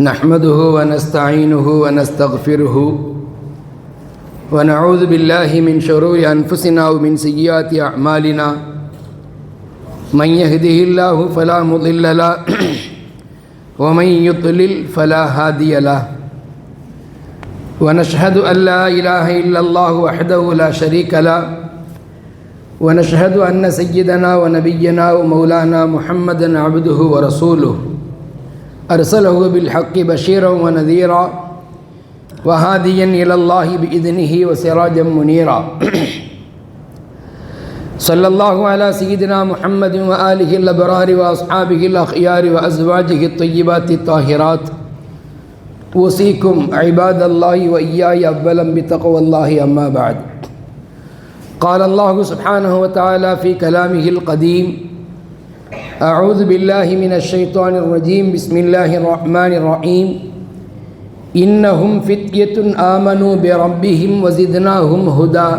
نحمده ونستعينه ونستغفره ونعوذ بالله من شرور أنفسنا ومن سيئات أعمالنا. من يهده الله فلا مضل له ومن يضلل فلا هادي له. ونشهد أن لا إله إلا الله وحده لا شريك له. ونشهد أن سيدنا ونبينا ومولانا محمدا عبده ورسوله. أرسله بالحق بشيرا ونذيرا وهاديا إلى الله بإذنه وسراجا منيرا. صلى الله على سيدنا محمد وآله الأبرار وأصحابه الأخيار وأزواجه الطيبات الطاهرات. أوصيكم عباد الله وإياي أولا بتقوى الله أما بعد. قال الله سبحانه وتعالى في كلامه القديم أعوذ بالله من الشيطان الرجيم. بسم الله الرحمن الرحيم. إنهم فتية آمنوا بربهم وزدناهم هدى.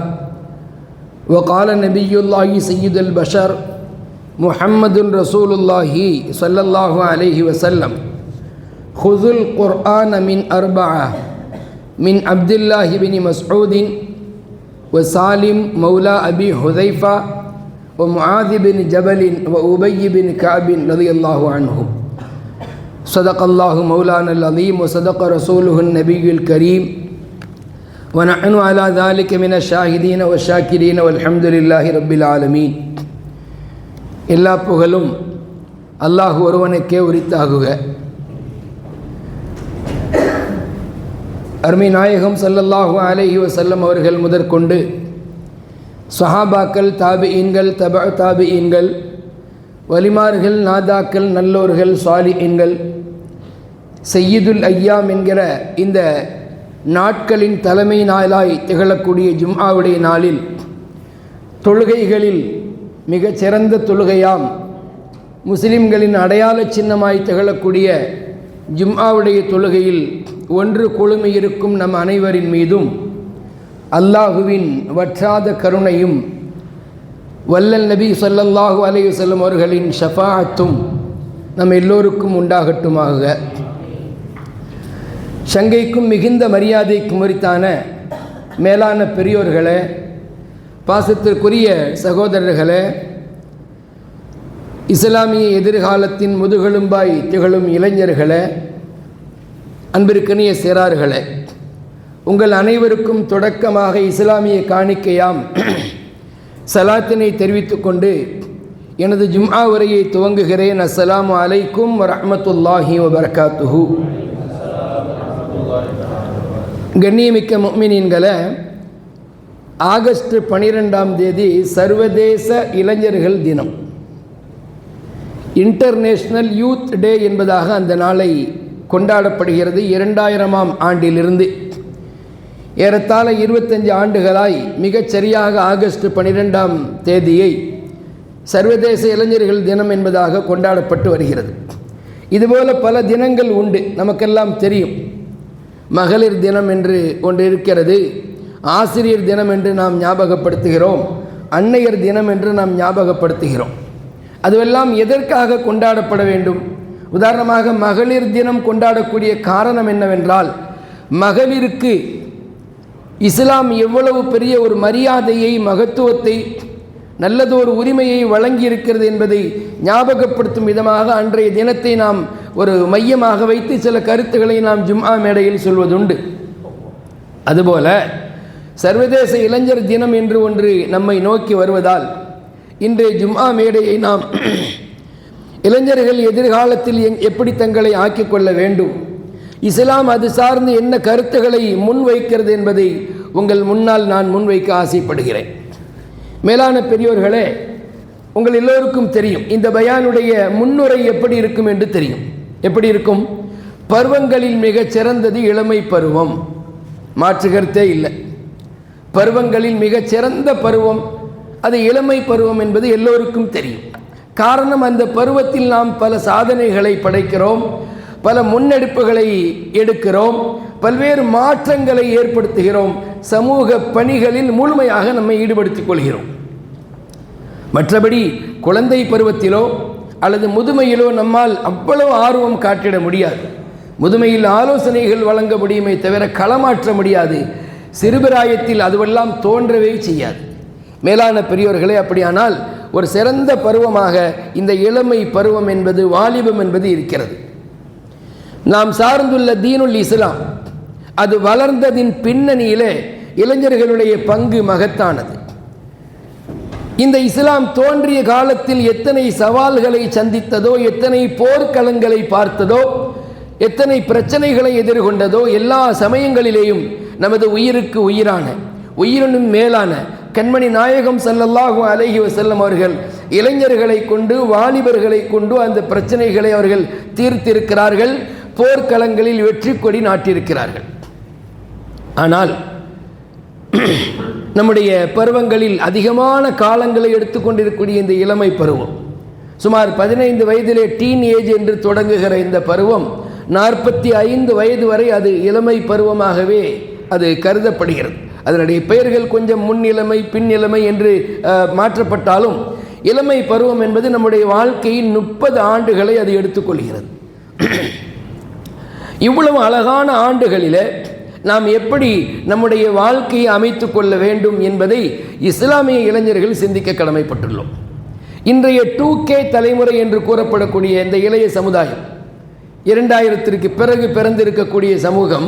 وقال نبي الله سيد البشر محمد رسول الله صلى الله عليه وسلم خذوا القرآن من أربعة من عبد الله بن مسعود وسالم مولى أبي حذيفة ومعاذ بن جبل وأبي بن كعب رضي الله عنهم صدق الله مولانا العظيم وصدق رسوله النبي الكريم ونحن على ذلك من الشاهدين والشاكرين والحمد لله رب العالمين எல்லா புகழும் அல்லாஹ் ஒருவனுக்கே உரித்தாகுக அருமை நாயகம் சல்லல்லாஹு அலைஹி வசல்லம் அவர்கள் முதற்கொண்டு சஹாபாக்கள் தாபியன்கள் தப தாபியன்கள் வலிமார்கள் நாதாக்கள் நல்லோர்கள் சாலியீன்கள் செய்யுதுல் ஐயாம் என்கிற இந்த நாட்களின் தலைமை நாளாய் திகழக்கூடிய ஜும்ஆவுடைய நாளில் தொழுகைகளில் மிகச்சிறந்த தொழுகையாம் முஸ்லிம்களின் அடையாள சின்னமாய் திகழக்கூடிய ஜும்ஆவுடைய தொழுகையில் ஒன்று குழுமி இருக்கும் நம் அனைவரின் மீதும் அல்லாஹுவின் வற்றாத கருணையும் வல்லல் நபி சொல்லல்லாஹு அலைய செல்லும் அவர்களின் ஷஃபாத்தும் நம் எல்லோருக்கும் உண்டாகட்டுமாக. சங்கைக்கும் மிகுந்த மரியாதைக்கும் உரித்தான மேலான பெரியோர்களே பாசத்திற்குரிய சகோதரர்களே இஸ்லாமிய எதிர்காலத்தின் முதுகெலும்பாய் திகழும் இளைஞர்களே அன்பிற்கனிய சிறார்களே உங்கள் அனைவருக்கும் தொடக்கமாக இஸ்லாமிய காணிக்கையாம் சலாத்தினை தெரிவித்துக்கொண்டு எனது ஜும்ஆ உரையை துவங்குகிறேன். அஸ்ஸலாமு அலைக்கும் வரமத்துல்லாஹி வபர்காத்துஹு. கண்ணியமிக்க முக்மினின்களை ஆகஸ்ட் பனிரெண்டாம் தேதி சர்வதேச இளைஞர்கள் தினம். இன்டர்நேஷ்னல் யூத் டே என்பதாக அந்த நாளை கொண்டாடப்படுகிறது. இரண்டாயிரமாம் ஆண்டிலிருந்து ஏறத்தாழ இருபத்தஞ்சு ஆண்டுகளாய் மிகச் சரியாக ஆகஸ்ட் பனிரெண்டாம் தேதியை சர்வதேச இளைஞர்கள் தினம் என்பதாக கொண்டாடப்பட்டு வருகிறது. இதுபோல பல தினங்கள் உண்டு நமக்கெல்லாம் தெரியும். மகளிர் தினம் என்று ஒன்று இருக்கிறது ஆசிரியர் தினம் என்று நாம் ஞாபகப்படுத்துகிறோம் அன்னையர் தினம் என்று நாம் ஞாபகப்படுத்துகிறோம். அதுவெல்லாம் எதற்காக கொண்டாடப்பட வேண்டும்? உதாரணமாக மகளிர் தினம் கொண்டாடக்கூடிய காரணம் என்னவென்றால் மகளிருக்கு இஸ்லாம் எவ்வளவு பெரிய ஒரு மரியாதையை மகத்துவத்தை நல்லதொரு உரிமையை வழங்கி இருக்கிறது என்பதை ஞாபகப்படுத்தும் விதமாக அன்றைய தினத்தை நாம் ஒரு மையமாக வைத்து சில கருத்துக்களை நாம் ஜும்ஆ மேடையில் சொல்வதுண்டு. அதுபோல சர்வதேச இளைஞர் தினம் என்று ஒன்று நம்மை நோக்கி வருவதால் இன்றைய ஜும்ஆ மேடையை நாம் இளைஞர்கள் எதிர்காலத்தில் எப்படி தங்களை ஆக்கிக்கொள்ள வேண்டும்? இஸ்லாம் அது சார்ந்து என்ன கருத்துக்களை முன்வைக்கிறது என்பதை உங்கள் முன்னால் நான் முன்வைக்க ஆசைப்படுகிறேன். மேலான பெரியோர்களே உங்கள் எல்லோருக்கும் தெரியும் இந்த பயானுடைய முன்னுரை எப்படி இருக்கும் என்று தெரியும். எப்படி இருக்கும்? பருவங்களில் மிகச் சிறந்தது இளமை பருவம். மாற்று கருத்தே இல்லை. பருவங்களில் மிகச் சிறந்த பருவம் அது இளமை பருவம் என்பது எல்லோருக்கும் தெரியும். காரணம் அந்த பருவத்தில் நாம் பல சாதனைகளை படைக்கிறோம். பல முன்னெடுப்புகளை எடுக்கிறோம். பல்வேறு மாற்றங்களை ஏற்படுத்துகிறோம். சமூக பணிகளில் முழுமையாக நம்மை ஈடுபடுத்திக் கொள்கிறோம். மற்றபடி குழந்தை பருவத்திலோ அல்லது முதுமையிலோ நம்மால் அவ்வளவு ஆர்வம் காட்டிட முடியாது. முதுமையில் ஆலோசனைகள் வழங்க முடியுமே தவிர களமாற்ற முடியாது. சிறுபிராயத்தில் அதுவெல்லாம் தோன்றவே செய்யாது. மேலான பெரியோர்களே அப்படியானால் ஒரு சிறந்த பருவமாக இந்த இளமை பருவம் என்பது வாலிபம் என்பது இருக்கிறது. நாம் சார்ந்துள்ள தீனுல் இஸ்லாம் அது வளர்ந்ததின் பின்னணியிலே இளைஞர்களுடைய பங்கு மகத்தானது. இந்த இஸ்லாம் தோன்றிய காலத்தில் எத்தனை சவால்களை சந்தித்ததோ எத்தனை போர்க்களங்களை பார்த்ததோ எத்தனை பிரச்சனைகளை எதிர்கொண்டதோ எல்லா சமயங்களிலேயும் நமது உயிருக்கு உயிரான உயிரினும் மேலான கண்மணி நாயகம் ஸல்லல்லாஹு அலைஹி செல்லும் அவர்கள் இளைஞர்களை கொண்டு வாலிபர்களை கொண்டு அந்த பிரச்சனைகளை அவர்கள் தீர்த்திருக்கிறார்கள். போர்க்களங்களில் வெற்றி கொடி நாட்டியிருக்கிறார்கள். ஆனால் நம்முடைய பருவங்களில் அதிகமான காலங்களை எடுத்துக்கொண்டிருக்கக்கூடிய இந்த இளமை பருவம் சுமார் பதினைந்து வயதிலே டீன் ஏஜ் என்று தொடங்குகிற இந்த பருவம் நாற்பத்தி ஐந்து வயது வரை அது இளமை பருவமாகவே அது கருதப்படுகிறது. அதனுடைய பெயர்கள் கொஞ்சம் முன் இளமை பின் இளமை என்று மாற்றப்பட்டாலும் இளமை பருவம் என்பது நம்முடைய வாழ்க்கையின் முப்பது ஆண்டுகளை அது எடுத்துக்கொள்கிறது இவ்வளவு அழகான ஆண்டுகளில் நாம் எப்படி நம்முடைய வாழ்க்கையை அமைத்து கொள்ள வேண்டும் என்பதை இஸ்லாமிய இளைஞர்கள் சிந்திக்க கடமைப்பட்டுள்ளோம். இன்றைய டூ கே தலைமுறை என்று கூறப்படக்கூடிய இந்த இளைய சமுதாயம் இரண்டாயிரத்திற்கு பிறகு பிறந்திருக்கக்கூடிய சமூகம்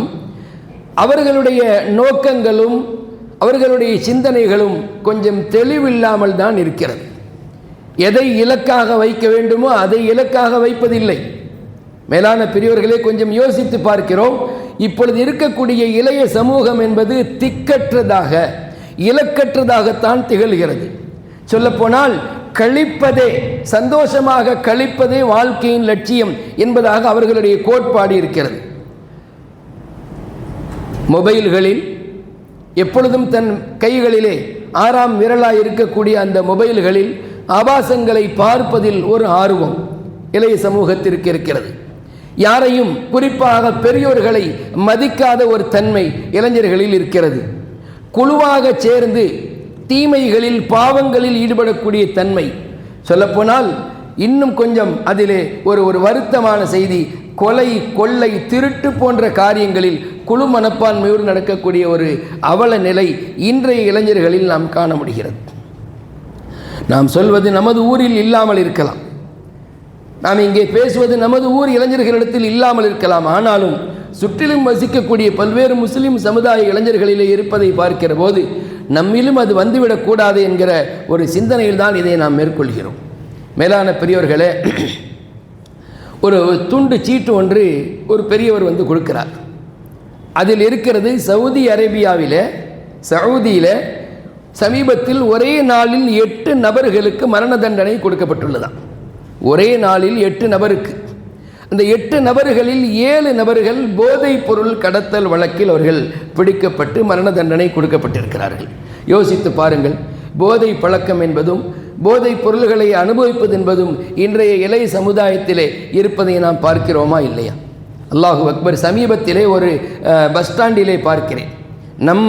அவர்களுடைய நோக்கங்களும் அவர்களுடைய சிந்தனைகளும் கொஞ்சம் தெளிவில்லாமல் தான் இருக்கிறது. எதை இலக்காக வைக்க வேண்டுமோ அதை இலக்காக வைப்பதில்லை. மேலான பெரியவர்களே கொஞ்சம் யோசித்து பார்க்கிறோம். இப்பொழுது இருக்கக்கூடிய இளைய சமூகம் என்பது திக்கற்றதாக இலக்கற்றதாகத்தான் திகழ்கிறது. சொல்லப்போனால் கழிப்பதே சந்தோஷமாக கழிப்பதே வாழ்க்கையின் லட்சியம் என்பதாக அவர்களுடைய கோட்பாடு இருக்கிறது. மொபைல்களில் எப்பொழுதும் தன் கைகளிலே ஆறாம் விரலாக இருக்கக்கூடிய அந்த மொபைல்களில் ஆபாசங்களை பார்ப்பதில் ஒரு ஆர்வம் இளைய சமூகத்திற்கு இருக்கிறது. யாரையும் குறிப்பாக பெரியோர்களை மதிக்காத ஒரு தன்மை இளைஞர்களில் இருக்கிறது. குழுவாக சேர்ந்து தீமைகளில் பாவங்களில் ஈடுபடக்கூடிய தன்மை. சொல்லப்போனால் இன்னும் கொஞ்சம் அதிலே ஒரு ஒரு வருத்தமான செய்தி கொலை கொள்ளை திருட்டு போன்ற காரியங்களில் குழு மனப்பான்மையோடு நடக்கக்கூடிய ஒரு அவல நிலை இன்றைய இளைஞர்களில் நாம் காண முடிகிறது. நாம் சொல்வது நமது ஊரில் இல்லாமல் இருக்கலாம். நாம் இங்கே பேசுவது நமது ஊர் இளைஞர்களிடத்தில் இல்லாமல் இருக்கலாம். ஆனாலும் சுற்றிலும் வசிக்கக்கூடிய பல்வேறு முஸ்லிம் சமுதாய இளைஞர்களிலே இருப்பதை பார்க்கிற போது நம்மிலும் அது வந்துவிடக்கூடாது என்கிற ஒரு சிந்தனையில் தான் இதை நாம் மேற்கொள்கிறோம். மேலான பெரியவர்களே ஒரு துண்டு சீட்டு ஒன்று ஒரு பெரியவர் வந்து கொடுக்கிறார். அதில் இருக்கிறது சவுதி அரேபியாவில் சவுதியில் சமீபத்தில் ஒரே நாளில் எட்டு நபர்களுக்கு மரண தண்டனை கொடுக்கப்பட்டுள்ளதான் ஒரே நாளில் எட்டு நபருக்கு. அந்த எட்டு நபர்களில் ஏழு நபர்கள் போதைப் பொருள் கடத்தல் வழக்கில் அவர்கள் பிடிக்கப்பட்டு மரண தண்டனை கொடுக்கப்பட்டிருக்கிறார்கள். யோசித்து பாருங்கள் போதை பழக்கம் என்பதும் போதைப் பொருள்களை அனுபவிப்பது என்பதும் இன்றைய இளைய சமுதாயத்திலே இருப்பதை நாம் பார்க்கிறோமா இல்லையா? அல்லாஹு அக்பர் சமீபத்திலே ஒரு பஸ் ஸ்டாண்டிலே பார்க்கிறேன். நம்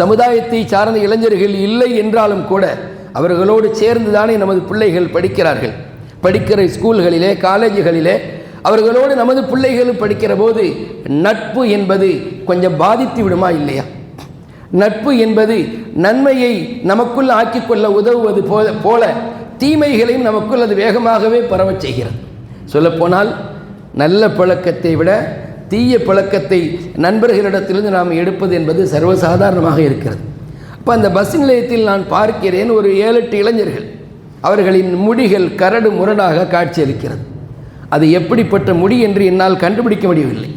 சமுதாயத்தை சார்ந்த இளைஞர்கள் இல்லை என்றாலும் கூட அவர்களோடு சேர்ந்து தானே நமது பிள்ளைகள் படிக்கிறார்கள். படிக்கிற ஸ்கூல்களிலே காலேஜுகளிலே அவர்களோடு நமது பிள்ளைகளும் படிக்கிற போது நட்பு என்பது கொஞ்சம் பாதித்து விடுமா இல்லையா? நட்பு என்பது நன்மையை நமக்குள் ஆக்கிக்கொள்ள உதவுவது போல போல தீமைகளையும் நமக்குள் அது வேகமாகவே பரவச் செய்கிறது. சொல்லப்போனால் நல்ல பழக்கத்தை விட தீய பழக்கத்தை நண்பர்களிடத்திலிருந்து நாம் எடுப்பது என்பது சர்வசாதாரணமாக இருக்கிறது. அப்போ அந்த பஸ் நிலையத்தில் நான் பார்க்கிறேன் ஒரு ஏழு எட்டு இளைஞர்கள். அவர்களின் முடிகள் கரடு முரடாக காட்சியளிக்கிறது. அது எப்படிப்பட்ட முடி என்று என்னால் கண்டுபிடிக்க முடியவில்லை.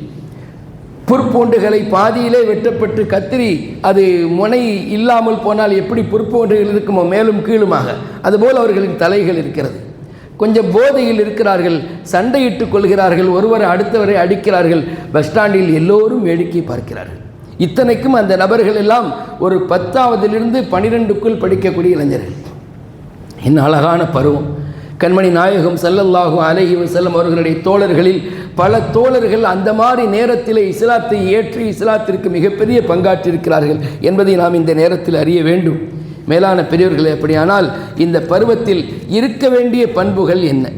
புற்பூண்டுகளை பாதியிலே வெட்டப்பட்டு கத்திரி அது முனை இல்லாமல் போனால் எப்படி புற்பூண்டுகள் இருக்குமோ மேலும் கீழுமாக. அதுபோல் அவர்களின் தலைகள் இருக்கிறது. கொஞ்சம் போதையில் இருக்கிறார்கள் சண்டையிட்டுக் கொள்கிறார்கள் ஒருவரை அடுத்தவரை அடிக்கிறார்கள். பஸ் ஸ்டாண்டில் எல்லோரும் வேடிக்கை பார்க்கிறார்கள். இத்தனைக்கும் அந்த நபர்கள் எல்லாம் ஒரு பத்தாவதிலிருந்து பனிரெண்டுக்குள் படிக்கக்கூடிய இளைஞர்கள். என்ன அழகான பருவம். கண்மணி நாயகம் செல்லல்லாகும் அலைஹி செல்லும் அவர்களுடைய தோழர்களில் பல தோழர்கள் அந்த மாதிரி நேரத்திலே இஸ்லாத்தை ஏற்றி இஸ்லாத்திற்கு மிகப்பெரிய பங்காற்றிருக்கிறார்கள் என்பதை நாம் இந்த நேரத்தில் அறிய வேண்டும். மேலான பெரியவர்களே அப்படியானால் இந்த பருவத்தில் இருக்க வேண்டிய பண்புகள் என்ன?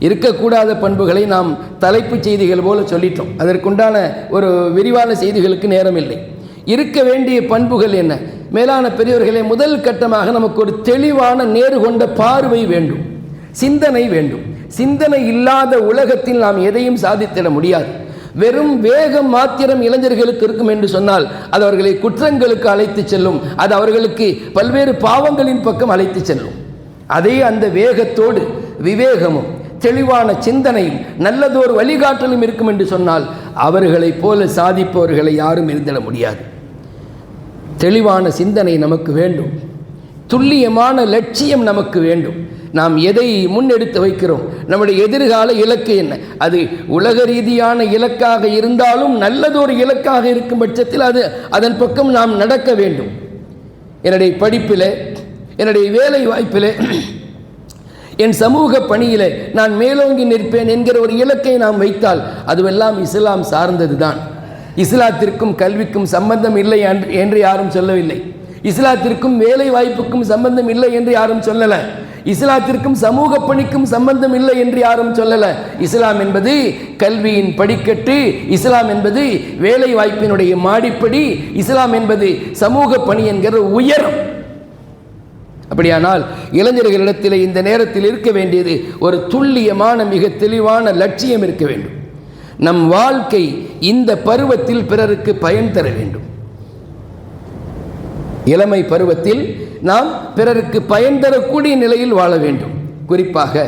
இருக்கக்கூடாத பண்புகளை நாம் தலைப்புச் செய்திகள் போல சொல்லிட்டோம். அதற்குண்டான ஒரு விரிவான செய்திகளுக்கு நேரம் இல்லை இருக்க வேண்டிய பண்புகள் என்ன? மேலான பெரியவர்களே முதல் கட்டமாக நமக்கு ஒரு தெளிவான நேரு கொண்ட பார்வை வேண்டும். சிந்தனை வேண்டும். சிந்தனை இல்லாத உலகத்தில் நாம் எதையும் சாதித்திட முடியாது. வெறும் வேகம் மாத்திரம் இளைஞர்களுக்கு இருக்கும் என்று சொன்னால் அது அவர்களை குற்றங்களுக்கு அழைத்து செல்லும். அது அவர்களுக்கு பல்வேறு பாவங்களின் பக்கம் அழைத்து செல்லும். அதே அந்த வேகத்தோடு விவேகமும் தெளிவான சிந்தனையும் நல்லதொரு வழிகாட்டலும் இருக்கும் என்று சொன்னால் அவர்களைப் போல சாதிப்பவர்களை யாரும் இருந்திட முடியாது. தெளிவான சிந்தனை நமக்கு வேண்டும். துல்லியமான லட்சியம் நமக்கு வேண்டும். நாம் எதை முன்னெடுத்து வைக்கிறோம்? நம்முடைய எதிர்கால இலக்கு என்ன? அது உலக ரீதியான இலக்காக இருந்தாலும் நல்லதொரு இலக்காக இருக்கும் பட்சத்தில் அது அதன் பக்கம் நாம் நடக்க வேண்டும். என்னுடைய படிப்பில் என்னுடைய வேலை வாய்ப்பில் என் சமூக பணியிலே நான் மேலோங்கி நிற்பேன் என்கிற ஒரு இலக்கை நாம் வைத்தால் அதுவெல்லாம் இஸ்லாம் சார்ந்தது தான் இஸ்லாத்திற்கும் கல்விக்கும் சம்பந்தம் இல்லை என்று என்று யாரும் சொல்லவில்லை. இஸ்லாத்திற்கும் வேலை வாய்ப்புக்கும் சம்பந்தம் இல்லை என்று யாரும் சொல்லலை. இஸ்லாத்திற்கும் சமூக பணிக்கும் சம்பந்தம் இல்லை என்று யாரும் சொல்லல. இஸ்லாம் என்பது கல்வியின் படிக்கட்டு. இஸ்லாம் என்பது வேலை வாய்ப்பினுடைய மாடிப்படி. இஸ்லாம் என்பது சமூக பணி என்கிற உயரம். அப்படியானால் இளைஞர்களிடத்தில் இந்த நேரத்தில் இருக்க வேண்டியது ஒரு துல்லியமான மிக தெளிவான லட்சியம் இருக்க வேண்டும். நம் வாழ்க்கை இந்த பருவத்தில் பிறருக்கு பயன் தர வேண்டும். இளமை பருவத்தில் நாம் பிறருக்கு பயன் தரக்கூடிய நிலையில் வாழ வேண்டும். குறிப்பாக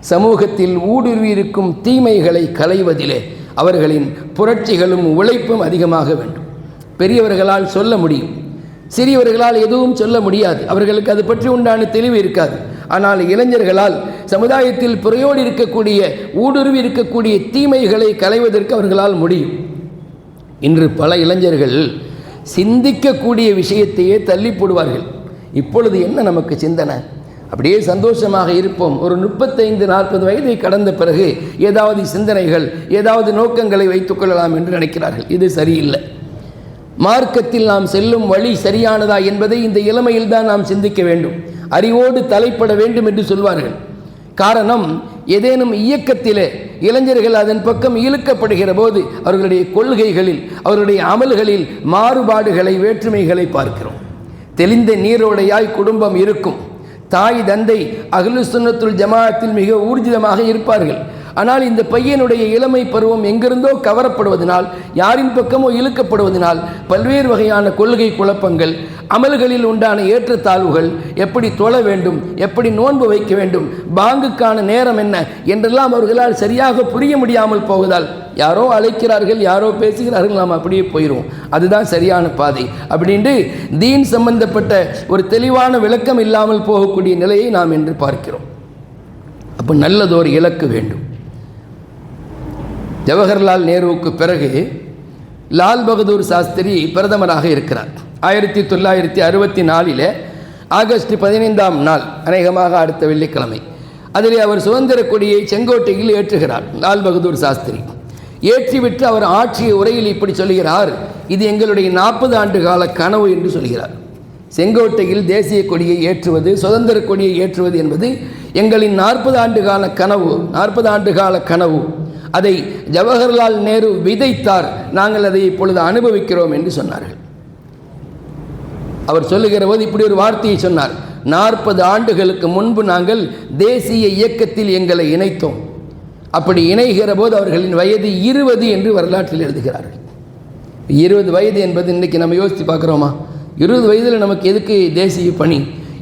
சமூகத்தில் ஊடுருவி இருக்கும் தீமைகளை களைவதிலே அவர்களின் புரட்சிகளும் உழைப்பும் அதிகமாக வேண்டும். பெரியவர்களால் சொல்ல முடியும் சிறியவர்களால் எதுவும் சொல்ல முடியாது. அவர்களுக்கு அது பற்றி உண்டான தெளிவு இருக்காது. ஆனால் இளைஞர்களால் சமுதாயத்தில் புறையோடு இருக்கக்கூடிய ஊடுருவி இருக்கக்கூடிய தீமைகளை களைவதற்கு அவர்களால் முடியும். இன்று பல இளைஞர்கள் சிந்திக்கக்கூடிய விஷயத்தையே தள்ளி போடுவார்கள். இப்பொழுது என்ன நமக்கு சிந்தனை? அப்படியே சந்தோஷமாக இருப்போம். ஒரு முப்பத்தைந்து நாற்பது வயதை கடந்த பிறகு ஏதாவது சிந்தனைகள் ஏதாவது நோக்கங்களை வைத்துக்கொள்ளலாம் என்று நினைக்கிறார்கள். இது சரியில்லை. மார்க்கத்தில் நாம் செல்லும் வழி சரியானதா என்பதை இந்த இளமையில் தான் நாம் சிந்திக்க வேண்டும். அறிவோடு தலைப்பட வேண்டும் என்று சொல்வார்கள். காரணம் ஏதேனும் இயக்கத்திலே இளைஞர்கள் அதன் பக்கம் இழுக்கப்படுகிற போது அவர்களுடைய கொள்கைகளில் அவர்களுடைய அமல்களில் மாறுபாடுகளை வேற்றுமைகளை பார்க்கிறோம். தெளிந்த நீரோடையாய் குடும்பம் இருக்கும். தாய் தந்தை அகிலு சுன்னத்துல் ஜமாத்தில் மிக ஊர்ஜிதமாக இருப்பார்கள். ஆனால் இந்த பையனுடைய இளமை பருவம் எங்கிருந்தோ கவரப்படுவதனால் யாரின் பக்கமோ இழுக்கப்படுவதனால் பல்வேறு வகையான கொள்கை குழப்பங்கள் அமல்களில் உண்டான ஏற்றத்தாழ்வுகள் எப்படி தொழ வேண்டும் எப்படி நோன்பு வைக்க வேண்டும் பாங்குக்கான நேரம் என்ன என்றெல்லாம் அவர்களால் சரியாக புரிய முடியாமல் போவதால் யாரோ அழைக்கிறார்கள் யாரோ பேசுகிறார்கள் நாம் அப்படியே போயிடுவோம் அதுதான் சரியான பாதை. அப்படின்ட்டு தீன் சம்பந்தப்பட்ட ஒரு தெளிவான விளக்கம் இல்லாமல் போகக்கூடிய நிலையை நாம் என்று பார்க்கிறோம். அப்போ நல்லதொரு இலக்கு வேண்டும். ஜவஹர்லால் நேருவுக்கு பிறகு லால் பகதூர் சாஸ்திரி பிரதமராக இருக்கிறார். ஆயிரத்தி தொள்ளாயிரத்தி அறுபத்தி நாலில் ஆகஸ்ட் பதினைந்தாம் நாள் அநேகமாக அடுத்த வெள்ளிக்கிழமை அதில் அவர் சுதந்திர கொடியை செங்கோட்டையில் ஏற்றுகிறார் லால் பகதூர் சாஸ்திரி. ஏற்றிவிட்டு அவர் ஆட்சிய உரையில் இப்படி சொல்கிறார் இது எங்களுடைய நாற்பது ஆண்டு கால கனவு என்று சொல்கிறார் செங்கோட்டையில் தேசிய கொடியை ஏற்றுவது சுதந்திர கொடியை ஏற்றுவது என்பது எங்களின் நாற்பது ஆண்டு கால கனவு நாற்பது ஆண்டு கால கனவு. அதை ஜவஹர்லால் நேரு விதைத்தார். நாங்கள் அதை இப்பொழுது அனுபவிக்கிறோம் என்று சொன்னார்கள். அவர் சொல்லுகிற போது இப்படி ஒரு வார்த்தையை சொன்னார். நாற்பது ஆண்டுகளுக்கு முன்பு நாங்கள் தேசிய இயக்கத்தில் எங்களை இணைத்தோம். அப்படி இணைகிற போது அவர்களின் வயது இருபது என்று வரலாற்றில் எழுதுகிறார்கள். இருபது வயது என்பது இன்றைக்கி நம்ம யோசித்து பார்க்குறோமா? இருபது வயதில் நமக்கு எதுக்கு தேசிய பணி?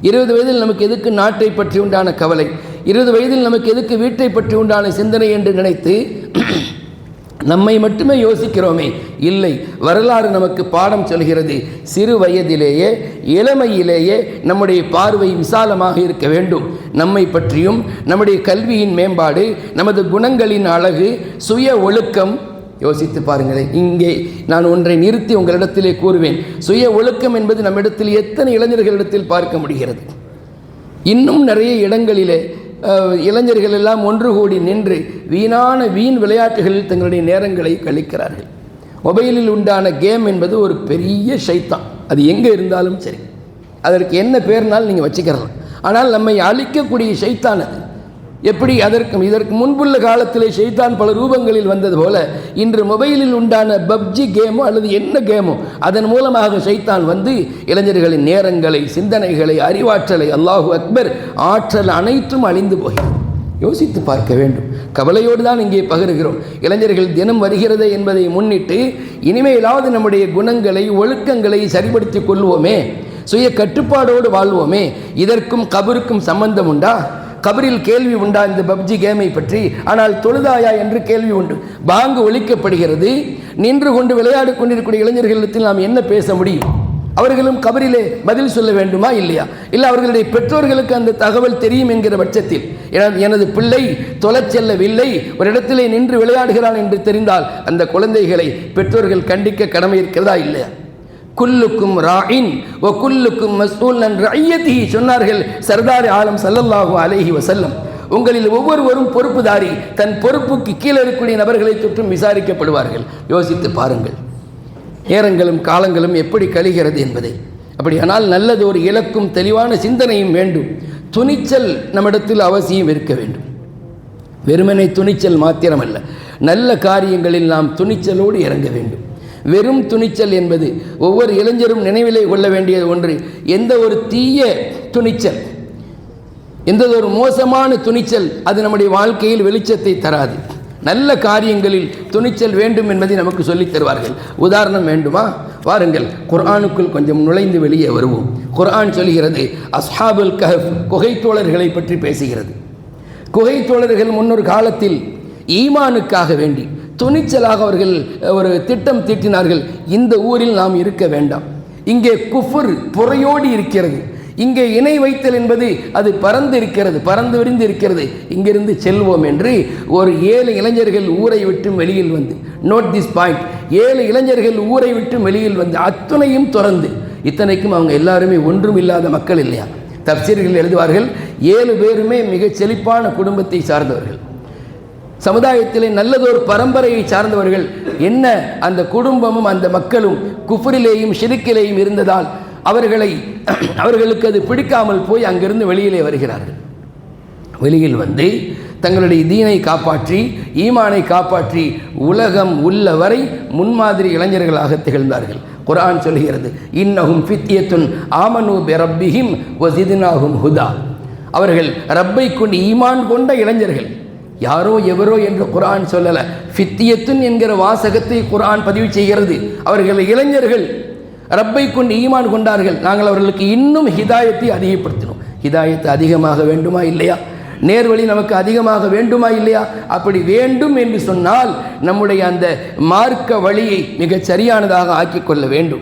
இருபது வயதில் நமக்கு எதுக்கு நாட்டை பற்றி உண்டான கவலை? இருபது வயதில் நமக்கு எதுக்கு வீட்டை பற்றி உண்டான சிந்தனை என்று நினைத்து நம்மை மட்டுமே யோசிக்கிறோமே. இல்லை வரலாறு நமக்கு பாடம் சொல்கிறது. சிறு வயதிலேயே இளமையிலேயே நம்முடைய பார்வை விசாலமாக இருக்க வேண்டும். நம்மை பற்றியும் நம்முடைய கல்வியின் மேம்பாடு நமது குணங்களின் அழகு சுய ஒழுக்கம் யோசித்து பாருங்களேன். இங்கே நான் ஒன்றை நிறுத்தி உங்களிடத்திலே கூறுவேன். சுய ஒழுக்கம் என்பது நம்மிடத்தில் எத்தனை இளைஞர்களிடத்தில் பார்க்க முடிகிறது? இன்னும் நிறைய இடங்களிலே இளைஞர்கள் எல்லாம் ஒன்று கூடி நின்று வீணான வீண் விளையாட்டுகளில் தங்களுடைய நேரங்களை கழிக்கிறார்கள். மொபைலில் உண்டான கேம் என்பது ஒரு பெரிய ஷைத்தான் அது எங்கே இருந்தாலும் சரி. அதற்கு என்ன பேர்னாலும் நீங்கள் வச்சுக்கிறலாம். ஆனால் நம்மை அழிக்கக்கூடிய சைத்தான் அது. எப்படி அதற்கு இதற்கு முன்புள்ள காலத்திலே ஷைத்தான் பல ரூபங்களில் வந்தது போல இன்று மொபைலில் உண்டான பப்ஜி கேமோ அல்லது என்ன கேமோ அதன் மூலமாக ஷைத்தான் வந்து இளைஞர்களின் நேரங்களை சிந்தனைகளை அறிவாற்றலை அல்லாஹு அக்பர் ஆற்றல் அனைத்தும் அழிந்து போகிறது. யோசித்து பார்க்க வேண்டும். கவலையோடு தான் இங்கே பகிர்கிறோம். இளைஞர்கள் தினம் வருகிறதே என்பதை முன்னிட்டு இனிமேலாவது நம்முடைய குணங்களை ஒழுக்கங்களை சரிபடுத்திக் கொள்வோமே சுய கட்டுப்பாடோடு வாழ்வோமே இதற்கும் கபருக்கும் சம்பந்தம் உண்டா? கபரில் கேள்வி உண்டா இந்த பப்ஜி கேமை பற்றி? ஆனால் தொழுதாயா என்று கேள்வி உண்டு. பாங்கு ஒழிக்கப்படுகிறது நின்று கொண்டு விளையாடி கொண்டிருக்கூடிய இளைஞர்களிடத்தில் நாம் என்ன பேச முடியும்? அவர்களும் கபரிலே பதில் சொல்ல வேண்டுமா இல்லையா? இல்லை அவர்களுடைய பெற்றோர்களுக்கு அந்த தகவல் தெரியும் என்கிற பட்சத்தில்? எனது எனது பிள்ளை தொலை செல்லவில்லை. ஒரு இடத்திலே நின்று விளையாடுகிறான் என்று தெரிந்தால் அந்த குழந்தைகளை பெற்றோர்கள் கண்டிக்க கடமை இருக்கிறதா இல்லையா? குல்லுக்கும் ராயின் ஒ குல்லுக்கும் மஸ்ஊலன் ரஐயத்திஹி சொன்னார்கள் சர்தார் ஆலம் சல்லல்லாஹு அலைஹி வசல்லம் உங்களில் ஒவ்வொருவரும் பொறுப்புதாரி தன் பொறுப்புக்கு கீழே இருக்கக்கூடிய நபர்களை தொற்றும் விசாரிக்கப்படுவார்கள். யோசித்து பாருங்கள். நேரங்களும் காலங்களும் எப்படி கழிகிறது என்பதை. அப்படியானால் நல்லது ஒரு இலக்கும் தெளிவான சிந்தனையும் வேண்டும். துணிச்சல் நம்மிடத்தில் அவசியம் இருக்க வேண்டும். வெறுமனை துணிச்சல் மாத்திரமல்ல. நல்ல காரியங்களில் நாம் துணிச்சலோடு இறங்க வேண்டும். வெறும் துணிச்சல் என்பது. ஒவ்வொரு இளைஞரும் நினைவிலே கொள்ள வேண்டியது ஒன்று. எந்த ஒரு தீய துணிச்சல் எந்த ஒரு மோசமான துணிச்சல் அது நம்முடைய வாழ்க்கையில் வெளிச்சத்தை தராது. நல்ல காரியங்களில் துணிச்சல் வேண்டும் என்பதை நமக்கு சொல்லித் தருவார்கள். உதாரணம் வேண்டுமா? வாருங்கள் குர்ஆனுக்குள் கொஞ்சம் நுழைந்து வெளியே வருவோம். குர்ஆன் சொல்கிறது அஸ்ஹாபுல் கஹப் குகைத்தோழர்களை பற்றி பேசுகிறது. குகைத்தோழர்கள் முன்னொரு காலத்தில் ஈமானுக்காக வேண்டி துணிச்சலாக அவர்கள் ஒரு திட்டம் தீட்டினார்கள். இந்த ஊரில் நாம் இருக்க வேண்டாம். இங்கே குஃபுர் புறையோடி இருக்கிறது. இங்கே இணை வைத்தல் என்பது அது பறந்து இருக்கிறது பறந்து விரிந்து இருக்கிறது. இங்கிருந்து செல்வோம் என்று ஒரு ஏழு இளைஞர்கள் ஊரை விட்டு வெளியில் வந்து நோட் திஸ் பாயிண்ட் ஏழு இளைஞர்கள் ஊரை விட்டு வெளியில் வந்து அத்துணையும் துறந்து இத்தனைக்கும் அவங்க எல்லாருமே ஒன்றும் இல்லாத மக்கள் இல்லையா? தப்சீர்கள் எழுதுவார்கள் ஏழு பேருமே மிகச் செழிப்பான குடும்பத்தை சார்ந்தவர்கள். சமுதாயத்திலே நல்லதொரு பரம்பரையை சார்ந்தவர்கள் என்ன அந்த குடும்பமும் அந்த மக்களும் குஃபரிலேயும் ஷிருக்கிலேயும் இருந்ததால் அவர்களை அவர்களுக்கு அது பிடிக்காமல் போய் அங்கிருந்து வெளியிலே வருகிறார்கள். வெளியில் வந்து தங்களுடைய தீனை காப்பாற்றி ஈமானை காப்பாற்றி உலகம் உள்ள வரை முன்மாதிரி இளைஞர்களாக திகழ்ந்தார்கள். குரான் சொல்கிறது இன்னகும் பித்தியத்துன் ஆமனு பெரப்பிஹிம் வசிதினாகும் ஹுதா. அவர்கள் ரப்பை கொண்டு ஈமான் கொண்ட இளைஞர்கள். யாரோ எவரோ என்று குரான் சொல்லல. ஃபித்தியத்துன் என்கிற வாசகத்தை குரான் பதிவு செய்கிறது. அவர்கள் இளைஞர்கள் ரப்பை கொண்டு ஈமான் கொண்டார்கள். நாங்கள் அவர்களுக்கு இன்னும் ஹிதாயத்தை அதிகப்படுத்தினோம். ஹிதாயத்து அதிகமாக வேண்டுமா இல்லையா? நேர்வழி நமக்கு அதிகமாக வேண்டுமா இல்லையா? அப்படி வேண்டும் என்று சொன்னால் நம்முடைய அந்த மார்க்க வழியை மிகச் சரியானதாக ஆக்கிக்கொள்ள வேண்டும்.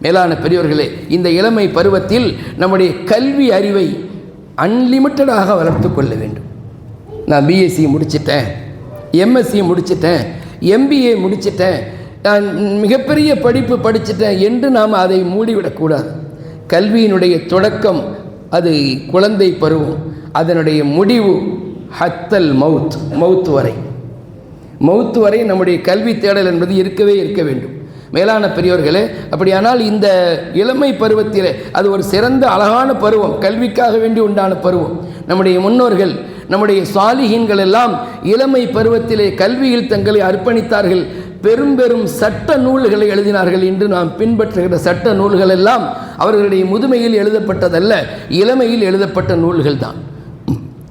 மேலான பெரியவர்களே இந்த இளமை பருவத்தில் நம்முடைய கல்வி அறிவை அன்லிமிட்டடாக வளர்த்து கொள்ள வேண்டும். நான் பிஎஸ்சி முடிச்சிட்டேன் எம்எஸ்சி முடிச்சிட்டேன் எம்பிஏ முடிச்சிட்டேன். நான் மிகப்பெரிய படிப்பு படிச்சிட்டேன் என்று நாம் அதை மூடிவிடக்கூடாது. கல்வியினுடைய தொடக்கம் அது குழந்தை பருவம். அதனுடைய முடிவு ஹத்தல் மவுத் மவுத் வரை. மவுத் வரை நம்முடைய கல்வி தேடல் என்பது இருக்கவே இருக்க வேண்டும். மேலான பெரியோர்களே அப்படியானால் இந்த இளமை பருவத்தில் அது ஒரு சிறந்த அழகான பருவம். கல்விக்காக வேண்டி உண்டான பருவம். நம்முடைய முன்னோர்கள் நம்முடைய சாலிஹீன்கள் எல்லாம் இளமை பருவத்திலே கல்வியில் தங்களை அர்ப்பணித்தார்கள். பெரும் பெரும் சட்ட நூல்களை எழுதினார்கள் என்று நாம் பின்பற்றுகிற சட்ட நூல்கள் எல்லாம் அவர்களுடைய முதுமையில் எழுதப்பட்டதல்ல இளமையில் எழுதப்பட்ட நூல்கள் தான்.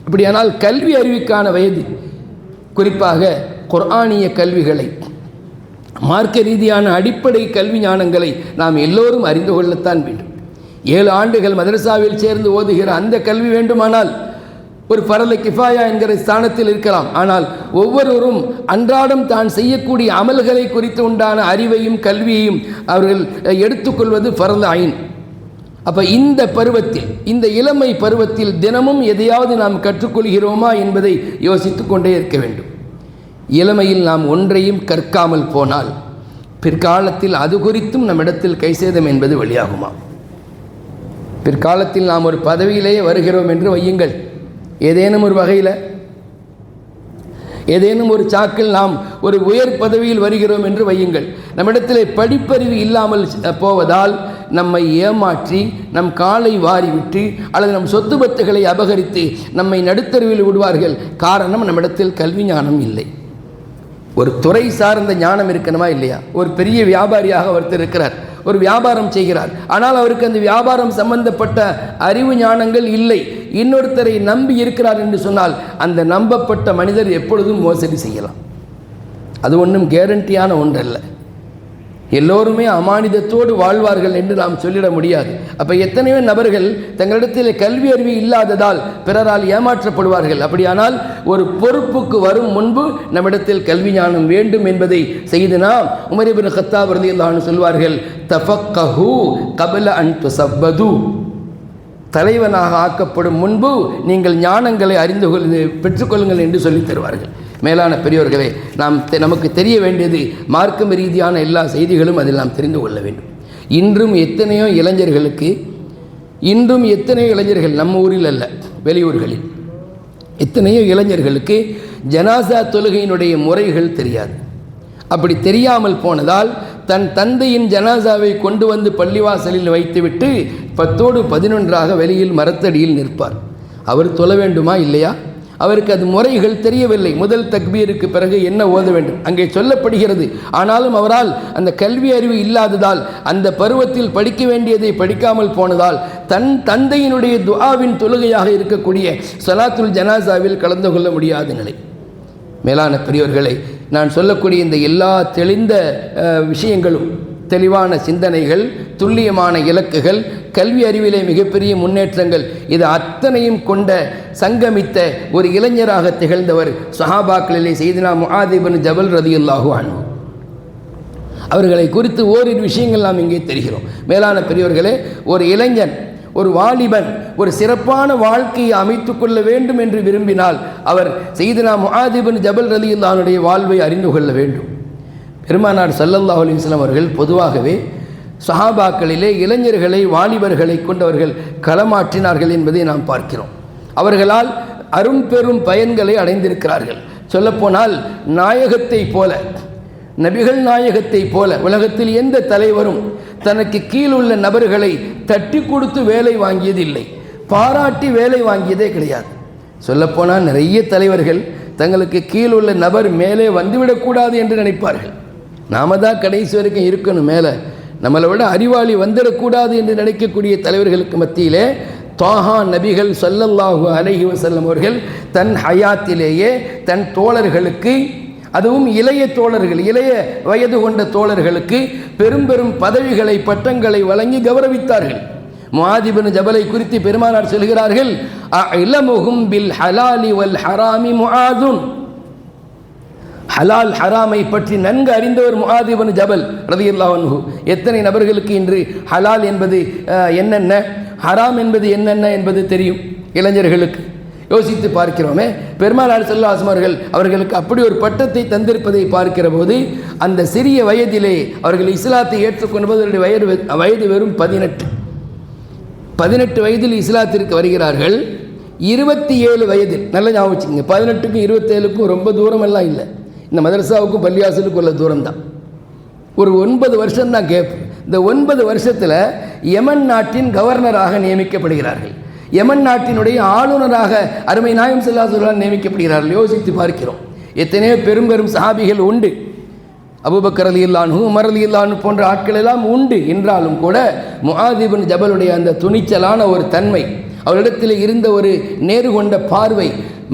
இப்படியானால் கல்வி அறிவுக்கான வயது குறிப்பாக குர்ஆனிய கல்விகளை மார்க்க ரீதியான அடிப்படை கல்வி ஞானங்களை நாம் எல்லோரும் அறிந்து கொள்ளத்தான் வேண்டும். ஏழு ஆண்டுகள் மதரசாவில் சேர்ந்து ஓதுகிற அந்த கல்வி வேண்டுமானால் ஒரு பரல கிஃபாயா என்கிற ஸ்தானத்தில் இருக்கலாம். ஆனால் ஒவ்வொருவரும் அன்றாடம் தான் செய்யக்கூடிய அமல்களை குறித்து உண்டான அறிவையும் கல்வியையும் அவர்கள் எடுத்துக்கொள்வது பரல ஐன் அப்போ இந்த பருவத்தில் இந்த இளமை பருவத்தில் தினமும் எதையாவது நாம் கற்றுக்கொள்கிறோமா என்பதை யோசித்து கொண்டே இருக்க வேண்டும். இளமையில் நாம் ஒன்றையும் கற்காமல் போனால் பிற்காலத்தில் அது குறித்தும் நம்மிடத்தில் கைசேதம் என்பது வெளியாகுமா பிற்காலத்தில் நாம் ஒரு பதவியிலேயே வருகிறோம் என்று வையுங்கள். ஏதேனும் ஒரு வகையில் ஏதேனும் ஒரு சாக்கில் நாம் ஒரு உயர் பதவியில் வருகிறோம் என்று வையுங்கள். நம்மிடத்தில் படிப்பறிவு இல்லாமல் போவதால் நம்மை ஏமாற்றி நம் காலை வாரிவிட்டு அல்லது நம் சொத்து பத்துகளை அபகரித்து நம்மை நடுத்தருவில் விடுவார்கள். காரணம் நம்மிடத்தில் கல்வி ஞானம் இல்லை. ஒரு துறை சார்ந்த ஞானம் இருக்கணுமா இல்லையா? ஒரு பெரிய வியாபாரியாக ஒருத்தர் இருக்கிறார். ஒரு வியாபாரம் செய்கிறார். ஆனால் அவருக்கு அந்த வியாபாரம் சம்பந்தப்பட்ட அறிவு ஞானங்கள் இல்லை. இன்னொருத்தரை நம்பி இருக்கிறார் என்று சொன்னால் அந்த நம்பப்பட்ட மனிதர் எப்பொழுதும் மோசடி செய்யலாம். அது ஒன்றும் கேரண்டியான ஒன்றல்ல. எல்லோருமே அமானிதத்தோடு வாழ்வார்கள் என்று நாம் சொல்லிட முடியாது. அப்போ எத்தனையோ நபர்கள் தங்களிடத்தில் கல்வி அறிவு இல்லாததால் பிறரால் ஏமாற்றப்படுவார்கள். அப்படியானால் ஒரு பொறுப்புக்கு வரும் முன்பு நம்மிடத்தில் கல்வி ஞானம் வேண்டும் என்பதை செய்தனா உமரிபின் கத்தாப் ரலியல்லாஹு சொல்வார்கள் தஃபக்கஹூ கபல அன் துசப்பது தலைவனாக ஆக்கப்படும் முன்பு நீங்கள் ஞானங்களை அறிந்து கொள் பெற்றுக்கொள்ளுங்கள் என்று சொல்லித் தருவார்கள். மேலான பெரியோர்களே நாம் தெ- நமக்கு தெரிய வேண்டியது மார்க்கம் ரீதியான எல்லா செய்திகளும் அதில் நாம் தெரிந்து கொள்ள வேண்டும். இன்றும் எத்தனையோ இளைஞர்களுக்கு இன்றும் எத்தனையோ இளைஞர்கள் நம்ம ஊரில் அல்ல வெளியூர்களில். எத்தனையோ இளைஞர்களுக்கு ஜனாசா தொழுகையினுடைய முறைகள் தெரியாது. அப்படி தெரியாமல் போனதால் தன் தந்தையின் ஜனாசாவை கொண்டு வந்து பள்ளிவாசலில் வைத்துவிட்டு பத்தோடு பதினொன்றாக வெளியில் மரத்தடியில் நிற்பார். அவர் தொழ வேண்டுமா இல்லையா? அவருக்கு அது முறைகள் தெரியவில்லை. முதல் தக்பீருக்கு பிறகு என்ன ஓத வேண்டும்? அங்கே சொல்லப்படுகிறது ஆனாலும் அவரால் அந்த கல்வி அறிவு இல்லாததால் அந்த பருவத்தில் படிக்க வேண்டியதை படிக்காமல் போனதால் தன் தந்தையினுடைய துஆவின் தொழுகையாக இருக்கக்கூடிய சலாத்துல் ஜனாசாவில் கலந்து கொள்ள முடியாத நிலை. மேலான பெரியோர்களை நான் சொல்லக்கூடிய இந்த எல்லா தெளிந்த விஷயங்களும் தெளிவான சிந்தனைகள் துல்லியமான இலக்குகள் கல்வி அறிவிலே மிகப்பெரிய முன்னேற்றங்கள் இது அத்தனையும் கொண்ட சங்கமித்த ஒரு இளைஞராக திகழ்ந்தவர் சஹாபாக்களிலே செய்தினா முஆதிபின் ஜபல் ரதியுல்லாஹு அவர்களை குறித்து ஓரிரு விஷயங்கள் நாம் இங்கே தெரிகிறோம். மேலான பெரியவர்களே ஒரு இளைஞன் ஒரு வாலிபன் ஒரு சிறப்பான வாழ்க்கையை அமைத்து கொள்ள வேண்டும் என்று விரும்பினால் அவர் செய்தினா முஆதிபின் ஜபல் ரலியுல்லானுடைய வாழ்வை அறிந்து கொள்ள வேண்டும். பெருமானார் சல்லல்லா அலிஸ்லாம் அவர்கள் பொதுவாகவே சஹாபாக்களிலே இளைஞர்களை வாலிபர்களை கொண்டவர்கள் களமாற்றினார்கள் என்பதை நாம் பார்க்கிறோம். அவர்களால் அரும் பெரும் பயன்களை அடைந்திருக்கிறார்கள். சொல்லப்போனால் நாயகத்தைப் போல நபிகள் நாயகத்தைப் போல உலகத்தில் எந்த தலைவரும் தனக்கு கீழுள்ள நபர்களை தட்டி கொடுத்து வேலை வாங்கியது இல்லை பாராட்டி வேலை வாங்கியதே கிடையாது. சொல்லப்போனால் நிறைய தலைவர்கள் தங்களுக்கு கீழுள்ள நபர் மேலே வந்துவிடக்கூடாது என்று நினைப்பார்கள். நாம தான் கடைசி வரைக்கும் இருக்கணும் மேலே. நம்மளை விட அறிவாளி வந்துடக்கூடாது என்று நினைக்கக்கூடிய தலைவர்களுக்கு மத்தியிலே தாஹா நபிகள் சொல்லல்லாஹு அலஹி வசல்லம் அவர்கள் தன் ஹயாத்திலேயே தன் தோழர்களுக்கு அதுவும் இளைய தோழர்கள் இளைய வயது கொண்ட தோழர்களுக்கு பெரும் பெரும் பதவிகளை பட்டங்களை வழங்கி கௌரவித்தார்கள். முஆதிபின் ஜபலை குறித்து பெருமானார் சொல்கிறார்கள் இளமுகும் பில் ஹலாலி வல் ஹராமி முஆதுன் ஹலால் ஹராமை பற்றி நன்கு அறிந்தவர் முஆதிபன் ஜபல் ரதியுல்லாஹு எத்தனை நபர்களுக்கு இன்று ஹலால் என்பது என்னென்ன ஹராம் என்பது என்னென்ன என்பது தெரியும் இளைஞர்களுக்கு? யோசித்து பார்க்கிறோமே. பெருமாள் செல்லாசம் அவர்களுக்கு அப்படி ஒரு பட்டத்தை தந்திருப்பதை பார்க்கிற போது அந்த சிறிய வயதிலே அவர்கள் இஸ்லாத்தை ஏற்றுக்கொண்டபோது அவருடைய வயது வெ- வயது வெறும் பதினெட்டு. பதினெட்டு வயதில் இஸ்லாத்திற்கு வருகிறார்கள். இருபத்தி ஏழு வயதில் நல்ல ஞாபகம் வச்சுக்கோங்க. பதினெட்டுக்கும் இருபத்தேழுக்கும் ரொம்ப தூரமெல்லாம் இல்லை. இந்த மதரசாவுக்கும் பள்ளியாசலுக்கும் உள்ள தூரம் தான் ஒரு ஒன்பது வருஷம்தான் கேப் இந்த ஒன்பது வருஷத்தில் யமன் நாட்டின் கவர்னராக நியமிக்கப்படுகிறார்கள். யமன் நாட்டினுடைய ஆளுநராக அருமை நாயம் செல்லா சொல்லா நியமிக்கப்படுகிறார்கள் யோசித்து பார்க்கிறோம். எத்தனையோ பெரும் பெரும் சஹாபிகள் உண்டு. அபுபக்கர் அலி இல்லான் உமர் அலி இல்லான் போன்ற ஆட்கள் எல்லாம் உண்டு. என்றாலும் கூட முஆதிபின் ஜபலுடைய அந்த துணிச்சலான ஒரு தன்மை அவரிடத்தில் இருந்த ஒரு நேரு கொண்ட பார்வை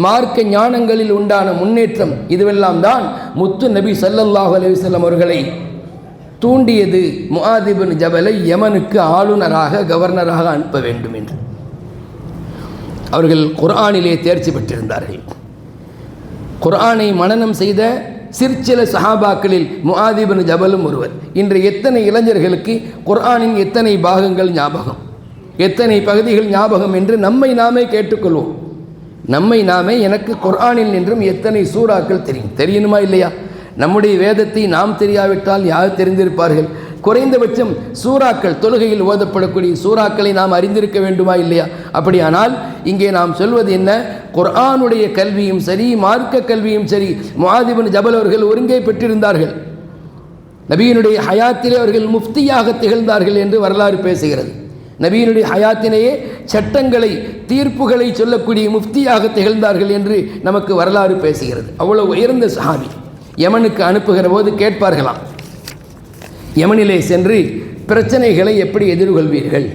மார்க்க ஞானங்களில் உண்டான முன்னேற்றம் இதுவெல்லாம் தான் முத்து நபி சல்லல்லாஹு அலைஹி வஸல்லம் அவர்களை தூண்டியது. முஆதிபின் ஜபலை யமனுக்கு ஆளுநராக கவர்னராக அனுப்ப வேண்டும் என்று. அவர்கள் குர்ஆனிலே தேர்ச்சி பெற்றிருந்தார்கள். குர்ஆனை மனனம் செய்த சிற்சில சஹாபாக்களில் முஆதிபின் ஜபலும் ஒருவர். இன்று எத்தனை இளைஞர்களுக்கு குர்ஆனின் எத்தனை பாகங்கள் ஞாபகம்? எத்தனை பகுதிகள் ஞாபகம் என்று நம்மை நாமே கேட்டுக்கொள்வோம். நம்மை நாமே எனக்கு குர்ஆனில் நின்றும் எத்தனை சூறாக்கள் தெரியும். தெரியணுமா இல்லையா? நம்முடைய வேதத்தை நாம் தெரியாவிட்டால் யார் தெரிந்திருப்பார்கள்? குறைந்தபட்சம் சூறாக்கள் தொழுகையில் ஓதப்படக்கூடிய சூறாக்களை நாம் அறிந்திருக்க வேண்டுமா இல்லையா? அப்படியானால் இங்கே நாம் சொல்வது என்ன? குர்ஆனுடைய கல்வியும் சரி மார்க்க கல்வியும் சரி முஆதிபின் ஜபல் அவர்கள் ஒருங்கே பெற்றிருந்தார்கள். நபியினுடைய ஹயாத்திலே அவர்கள் முஃப்தியாக திகழ்ந்தார்கள் என்று வரலாறு பேசுகிறது. நபியினுடைய ஹயாத்தினையே சட்டங்களை தீர்ப்புகளை சொல்லக்கூடிய முஃப்தியாக திகழ்ந்தார்கள் என்று நமக்கு வரலாறு பேசுகிறது. அவ்வளவு உயர்ந்த சஹாபி யமனுக்கு அனுப்புகிற போது கேட்பார்களாம். யமனிலே சென்று பிரச்சனைகளை எப்படி எதிர்கொள்வீர்கள்?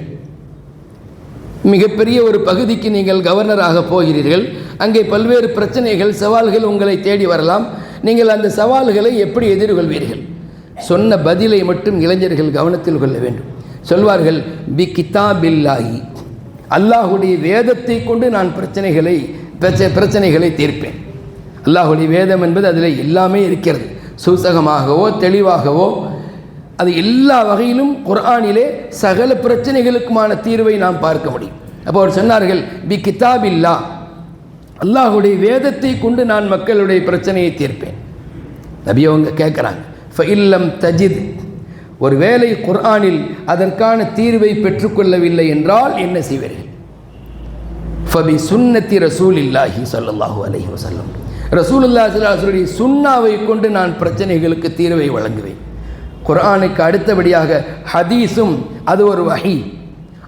மிகப்பெரிய ஒரு பகுதிக்கு நீங்கள் கவர்னராக போகிறீர்கள். அங்கே பல்வேறு பிரச்சனைகள் சவால்கள் உங்களை தேடி வரலாம். நீங்கள் அந்த சவால்களை எப்படி எதிர்கொள்வீர்கள்? சொன்ன பதிலை மட்டும் இளைஞர்கள் கவனத்தில் கொள்ள வேண்டும். சொல்வார்கள் பி கிதாபில்லாஹி. அல்லாஹுடைய வேதத்தை கொண்டு நான் பிரச்சனைகளை பிரச்ச பிரச்சனைகளை தீர்ப்பேன். அல்லாஹுடைய வேதம் என்பது அதில் எல்லாமே இருக்கிறது. சூசகமாகவோ தெளிவாகவோ அது எல்லா வகையிலும் குர்ஆனிலே சகல பிரச்சனைகளுக்குமான தீர்வை நாம் பார்க்க முடியும். அப்போ அவர் சொன்னார்கள் பி கிதாபில்லா அல்லாஹுடைய வேதத்தை கொண்டு நான் மக்களுடைய பிரச்சனையை தீர்ப்பேன். நபி அவங்க கேட்குறாங்க ஃபஇல்லம் தஜித். ஒரு வேலை குர்ஆனில் அதற்கான தீர்வை பெற்றுக்கொள்ளவில்லை என்றால் என்ன செய்வீர்கள்? ஃபபி சுன்னத்தி ரசூல் இல்லாஹி ஸல்லல்லாஹு அலஹி வசல்லம் ரசூலுல்லாஹி ஸல்லல்லாஹு அலைஹி சுன்னாவை கொண்டு நான் பிரச்சனைகளுக்கு தீர்வை வழங்குவேன். குர்ஆனுக்கு அடுத்தபடியாக ஹதீஸும் அது ஒரு வகை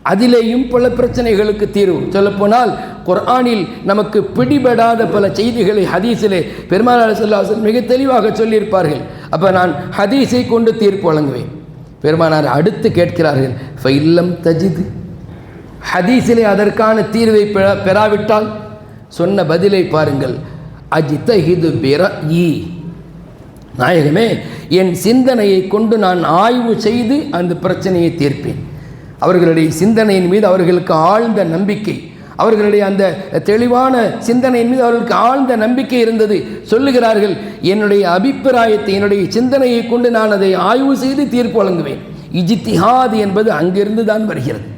அதிலேயும் பல பிரச்சனைகளுக்கு தீர்வு. சொல்லப்போனால் குர்ஆனில் நமக்கு பிடிபடாத பல செய்திகளை ஹதீஸிலே பெருமானார் சொல்லாசல் மிக தெளிவாக சொல்லியிருப்பார்கள். அப்போ நான் ஹதீஸை கொண்டு தீர்ப்பு வழங்குவேன். பெருமானார் அடுத்து கேட்கிறார்கள் ஃபைல்லம் தஜிது. ஹதீஸிலே அதற்கான தீர்வை பெறா- பெறாவிட்டால் சொன்ன பதிலை பாருங்கள் அஜித்தஹிது பிற ஈ நாயகமே என் சிந்தனையை கொண்டு நான் ஆய்வு செய்து அந்த பிரச்சனையை தீர்ப்பேன். அவர்களுடைய சிந்தனையின் மீது அவர்களுக்கு ஆழ்ந்த நம்பிக்கை. அவர்களுடைய அந்த தெளிவான சிந்தனையின் மீது அவர்களுக்கு ஆழ்ந்த நம்பிக்கை இருந்தது. சொல்லுகிறார்கள் என்னுடைய அபிப்பிராயத்தை என்னுடைய சிந்தனையை கொண்டு நான் அதை ஆய்வு செய்து தீர்ப்பு வழங்குவேன். இஜித்திஹாத் என்பது அங்கிருந்து தான் வருகிறது.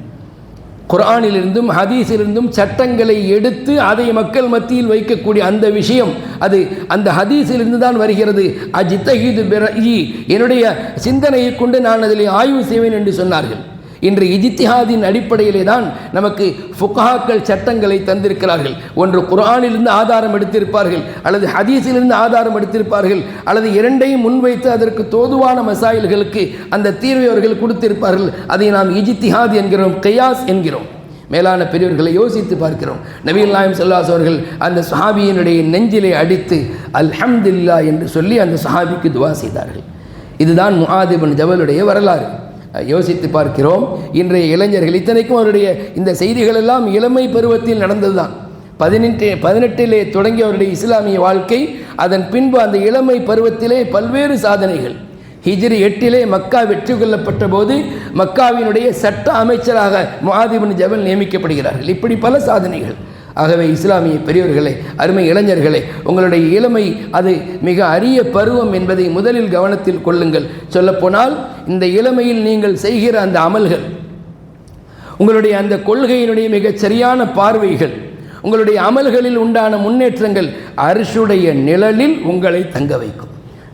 குரானிலிருந்தும் ஹதீஸிலிருந்தும் சட்டங்களை எடுத்து அதை மக்கள் மத்தியில் வைக்கக்கூடிய அந்த விஷயம் அது அந்த ஹதீஸிலிருந்து தான் வருகிறது. அஜித்தஹீது பிறஇ என்னுடைய சிந்தனையை கொண்டு நான் அதில் ஆய்வு செய்வேன் என்று சொன்னார்கள். இன்று இஜித்திஹாதின் அடிப்படையிலே தான் நமக்கு ஃபுகாக்கள் சட்டங்களை தந்திருக்கிறார்கள். ஒன்று குரானிலிருந்து ஆதாரம் எடுத்திருப்பார்கள் அல்லது ஹதீஸிலிருந்து ஆதாரம் எடுத்திருப்பார்கள் அல்லது இரண்டையும் முன்வைத்து அதற்கு தோதுவான மசாயில்களுக்கு அந்த தீர்வை அவர்கள் கொடுத்திருப்பார்கள். அதை நாம் இஜித்திஹாத் என்கிறோம் கையாஸ் என்கிறோம். மேலான பெரியவர்களை யோசித்து பார்க்கிறோம். நபீல் நாயம் சொல்லாஸ் அவர்கள் அந்த சஹாபியினுடைய நெஞ்சிலே அடித்து அல்ஹம்துல்லா என்று சொல்லி அந்த சஹாபிக்கு துவா செய்தார்கள். இதுதான் முஆதிபின் ஜவலுடைய வரலாறு. யோசித்து பார்க்கிறோம். இன்றைய இளைஞர்கள் இத்தனைக்கும் அவருடைய இந்த செய்திகள் எல்லாம் இளமை பருவத்தில் நடந்ததுதான். பதினெட்டு பதினெட்டிலே தொடங்கிய அவருடைய இஸ்லாமிய வாழ்க்கை அதன் பின்பு அந்த இளமை பருவத்திலே பல்வேறு சாதனைகள். ஹிஜ்ரி எட்டிலே மக்கா வெற்றி கொள்ளப்பட்ட போது மக்காவினுடைய சட்ட அமைச்சராக முஆதிபின் ஜபல் நியமிக்கப்படுகிறார்கள். இப்படி பல சாதனைகள். ஆகவே இஸ்லாமிய பெரியவர்களே அருமை இளைஞர்களே உங்களுடைய இளமை அது மிக அரிய பருவம் என்பதை முதலில் கவனத்தில் கொள்ளுங்கள். சொல்லப்போனால் இந்த இளமையில் நீங்கள் செய்கிற அந்த அமல்கள் உங்களுடைய அந்த கொள்கையினுடைய மிகச் சரியான பார்வைகள் உங்களுடைய அமல்களில் உண்டான முன்னேற்றங்கள் அரசுடைய நிழலில் உங்களை தங்க வைக்கும்.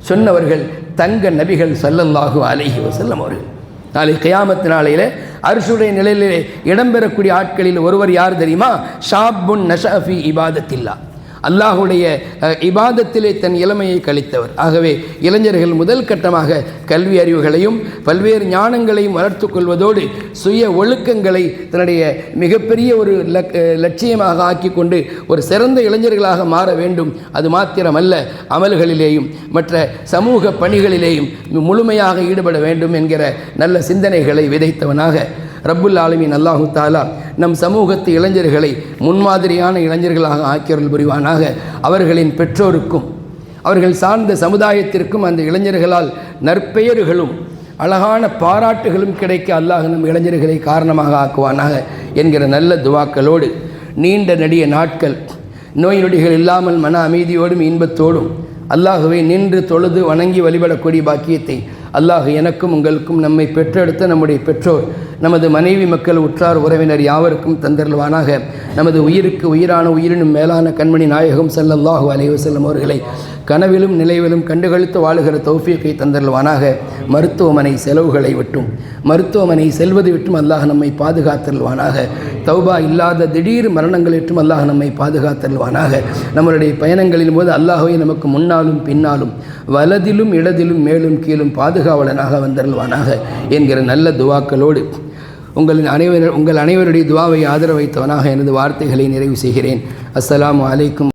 சொன்னவர்கள் தங்க நபிகள் ஸல்லல்லாஹு அலைஹி வசல்லம் அவர்கள். நாளை கயாமத்து நாளையில் அரசுடைய நிலையிலே இடம்பெறக்கூடிய ஆட்களில் ஒருவர் யார் தெரியுமா? ஷாபுன் நஷஃபி இபாதத்தில்லா. அல்லாஹுடைய இபாதத்திலே தன் இளமையை கழித்தவர். ஆகவே இளைஞர்கள் முதல் கட்டமாக கல்வி அறிவுகளையும் பல்வேறு ஞானங்களையும் வளர்த்து கொள்வதோடு சுய ஒழுக்கங்களை தன்னுடைய மிகப்பெரிய ஒரு லக் லட்சியமாக ஆக்கி கொண்டு ஒரு சிறந்த இளைஞர்களாக மாற வேண்டும். அது மாத்திரமல்ல அமல்களிலேயும் மற்ற சமூக பணிகளிலேயும் முழுமையாக ஈடுபட வேண்டும் என்கிற நல்ல சிந்தனைகளை விதைத்தவனாக ரப்புல் ஆலமின் அல்லாஹு தாலா நம் சமூகத்து இளைஞர்களை முன்மாதிரியான இளைஞர்களாக ஆக்கியவர்கள் புரிவானாக. அவர்களின் பெற்றோருக்கும் அவர்கள் சார்ந்த சமுதாயத்திற்கும் அந்த இளைஞர்களால் நற்பெயர்களும் அழகான பாராட்டுகளும் கிடைக்க அல்லாஹ் நம் இளைஞர்களை காரணமாக ஆக்குவானாக என்கிற நல்ல துவாக்களோடு நீண்ட நடிய நாட்கள் நோய் நொடிகள் இல்லாமல் மன அமைதியோடும் இன்பத்தோடும் அல்லாஹுவை நின்று தொழுது வணங்கி வழிபடக்கூடிய பாக்கியத்தை அல்லாஹ் எனக்கும் உங்களுக்கும் நம்மை பெற்றெடுத்த நம்முடைய பெற்றோர் நமது மனைவி மக்கள் உற்றார் உறவினர் யாவருக்கும் தந்தருள்வானாக. நமது உயிருக்கு உயிரான உயிரினும் மேலான கண்மணி நாயகம் செல்லல்லாஹு அலைவசல்லம் அவர்களை கனவிலும் நிலைவிலும் கண்டுகளித்து வாழுகிற தௌஃபியக்கை தந்தருள்வானாக. மருத்துவமனை செலவுகளை விட்டும். மருத்துவமனை செல்வது விட்டும் அல்லாஹ் நம்மை பாதுகாத்தருள்வானாக. தௌபா இல்லாத திடீர் மரணங்கள் விட்டும் அல்லாஹ் நம்மை பாதுகாத்தருள்வானாக. நம்மளுடைய பயணங்களின் போது அல்லாஹுவை நமக்கு முன்னாலும் பின்னாலும் வலதிலும் இடதிலும் மேலும் கீழும் பாதுகாவலனாக வந்தருள்வானாக என்கிற நல்ல துவாக்களோடு உங்களின் அனைவர் உங்கள் அனைவருடைய துவாவை ஆதரவைத்தவனாக எனது வார்த்தைகளை நிறைவு செய்கிறேன். அஸ்லாம் அலைக்கும்.